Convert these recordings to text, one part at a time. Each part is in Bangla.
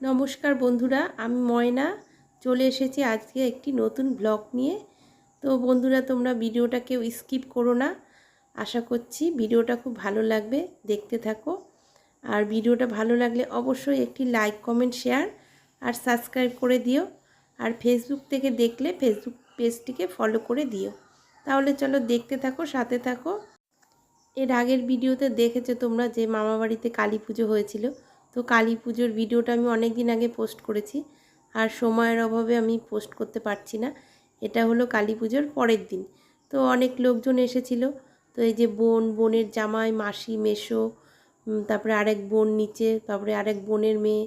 নমস্কার বন্ধুরা, আমি ময়না। চলে এসেছি আজকে একটি নতুন ব্লগ নিয়ে। তো বন্ধুরা, তোমরা ভিডিওটা কেউ স্কিপ করো না। আশা করছি ভিডিওটা খুব ভালো লাগবে, দেখতে থাকো। আর ভিডিওটা ভালো লাগলে অবশ্যই একটি লাইক, কমেন্ট, শেয়ার আর সাবস্ক্রাইব করে দিও। আর ফেসবুক থেকে দেখলে ফেসবুক পেজটিকে ফলো করে দিও। তাহলে চলো দেখতে থাকো, সাথে থাকো। এর আগের ভিডিওতে দেখেছ তোমরা যে মামাবাড়িতে কালী পুজো হয়েছিল? তো কালী পুজোর ভিডিওটা আমি অনেক দিন আগে পোস্ট করেছি। আর সময়ের অভাবে আমি পোস্ট করতে পারছি না। এটা হলো কালী পুজোর পরের দিন। তো অনেক লোকজন এসেছিল। তো এই যে বোন, বোনের জামাই, মাসি মেশো তারপরে আরেক বোন নিচে, তারপরে আরেক বোনের মেয়ে,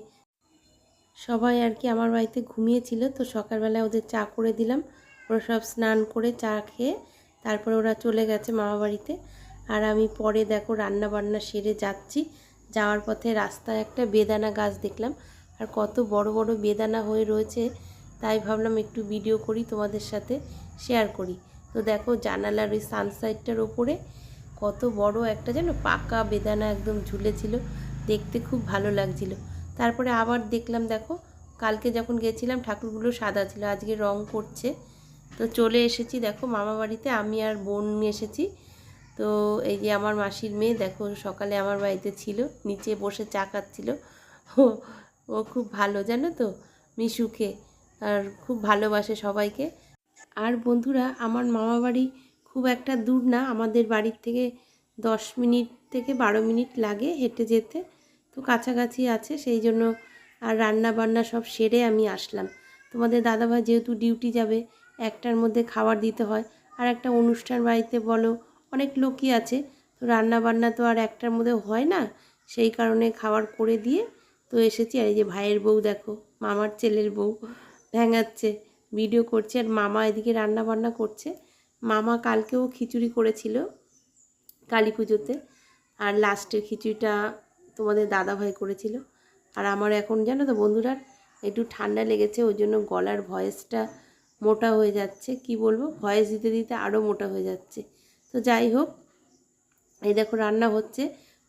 সবাই আর কি আমার বাড়িতে ঘুমিয়েছিল। তো সকালবেলা ওদের চা করে দিলাম। ওরা সব স্নান করে চা খেয়ে তারপরে ওরা চলে গেছে মামা বাড়িতে। আর আমি পরে দেখো রান্না বান্না সেরে যাচ্ছি। যাওয়ার পথে রাস্তায় একটা বেদানা গাছ দেখলাম। আর কত বড় বড় বেদানা হয়ে রয়েছে, তাই ভাবলাম একটু ভিডিও করি, তোমাদের সাথে শেয়ার করি। তো দেখো, জানালার ওই সানসাইডটার ওপরে কত বড় একটা যেন পাকা বেদানা একদম ঝুলেছিল। দেখতে খুব ভালো লাগছিল। তারপরে আবার দেখলাম, দেখো, কালকে যখন গেছিলাম, ঠাকুরগুলো সাদা ছিল, আজকে রং করছে। তো চলে এসেছি, দেখো মামা বাড়িতে আমি আর বোন এসেছি। তো এই যে আমার মাসির মেয়ে, দেখো সকালে আমার বাড়িতে ছিল, নিচে বসে চা খাচ্ছিল। ও ও খুব ভালো, জানো তো? মিশুকে, আর খুব ভালোবাসে সবাইকে। আর বন্ধুরা, আমার মামা বাড়ি খুব একটা দূর না, আমাদের বাড়ির থেকে দশ মিনিট থেকে বারো মিনিট লাগে হেঁটে যেতে। তো কাছাকাছি আছে, সেই জন্য আর রান্না বান্না সব সেরে আমি আসলাম। তোমাদের দাদাভাই যেহেতু ডিউটি যাবে, একটার মধ্যে খাবার দিতে হয়। আর একটা অনুষ্ঠান বাড়িতে বলো অনেক লোকই আছে। তো রান্না বান্না তো আর একটার মধ্যে হয় না। সেই কারণে খাবার করে দিয়ে তো এসেছি। আর এই যে ভাইয়ের বউ দেখো, মামার ছেলের বউ ভ্যাঙাচ্ছে ভিডিও করছে। আর মামা এদিকে রান্না বান্না করছে। মামা কালকেও খিচুড়ি করেছিল কালী পুজোতে। আর লাস্টের খিচুড়িটা তোমাদের দাদাভাই করেছিল। আর আমার এখন জানো তো বন্ধুরা, একটু ঠান্ডা লেগেছে, ওই জন্য গলার ভয়েসটা মোটা হয়ে যাচ্ছে। কি বলব? ভয়েস দিতে দিতে আরও মোটা হয়ে যাচ্ছে। তো যাই হোক, এই দেখো রান্না হচ্ছে।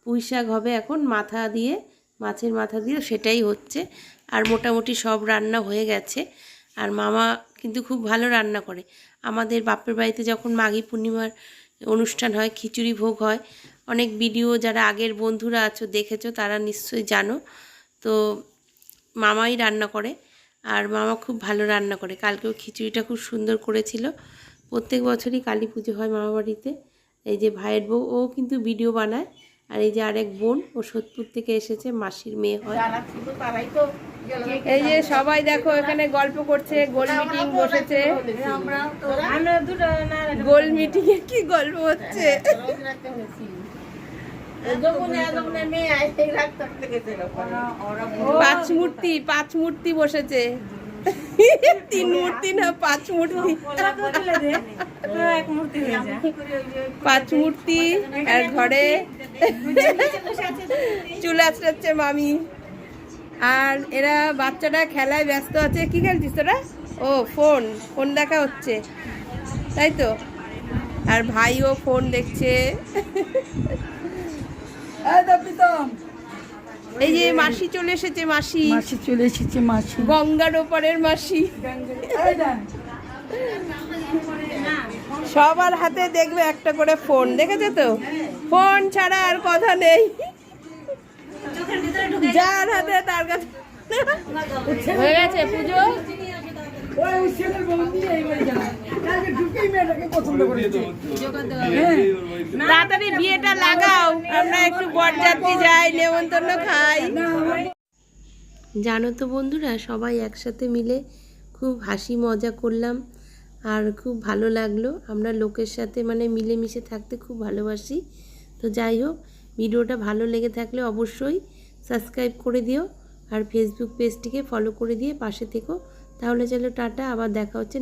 পুঁই শাক হবে এখন, মাথা দিয়ে, মাছের মাথা দিয়ে সেটাই হচ্ছে। আর মোটামুটি সব রান্না হয়ে গেছে। আর মামা কিন্তু খুব ভালো রান্না করে। আমাদের বাপের বাড়িতে যখন মাঘী পূর্ণিমার অনুষ্ঠান হয়, খিচুড়ি ভোগ হয়, অনেক ভিডিও যারা আগের বন্ধুরা আছো, দেখেছ, তারা নিশ্চয়ই জানো। তো মামাই রান্না করে, আর মামা খুব ভালো রান্না করে। কালকেও খিচুড়িটা খুব সুন্দর করেছিল। প্রত্যেক বছরই কালী পুজো হয় মামা বাড়িতে। এই যে ভাইয়ের বউ ও কিন্তু ভিডিও বানায়। আর এই যে আরেক বোন ও সোদপুর থেকে এসেছে মাসির মেয়ে হয়। এই যে সবাই দেখো এখানে গল্প করছে গোল মিটিং বসেছে। গোল মিটিং এ কি গল্প হচ্ছে? পাঁচ মূর্তি পাঁচ মূর্তি বসেছে। তিন মূর্তি না, পাঁচ মূর্তি? পাঁচ মূর্তি, আর ঘরে চুল আঁচড়াচ্ছে মামি। আর এরা বাচ্চাটা খেলায় ব্যস্ত আছে। কি খেলছিস তোরা? ও, ফোন ফোন দেখা হচ্ছে। তাই তো? আর ভাইও ফোন দেখছে। এই যে মাসি চলে এসেছে মাসি। মাসি চলে এসেছে মাসি। গঙ্গার ওপারের মাসি। সবার হাতে দেখবে একটা করে ফোন দেখেছে তো? ফোন ছাড়া আর কথা নেই। যার হাতে তার কাছে হয়ে গেছে পুজো? ওই ছেলের বন্ধু এই যায় কালকে ঢুকেই মেয়েটাকে পছন্দ করেছে। তাড়াতাড়ি বিয়েটা লাগাও, আমরা একটু বরযাত্রী যাই, নেমন্তন্ন খাই। জানো তো বন্ধুরা, সবাই একসাথে মিলে খুব হাসি মজা করলাম, আর খুব ভালো লাগল। আমরা লোকের সাথে মানে মিলেমিশে থাকতে খুব ভালোবাসি। তো যাই হোক, ভিডিওটা ভালো লেগে থাকলে অবশ্যই সাবস্ক্রাইব করে দিও, আর ফেসবুক পেজটিকে ফলো করে দিয়ে পাশে থেকো। তাহলে চলো টাটা, আবার দেখা হচ্ছে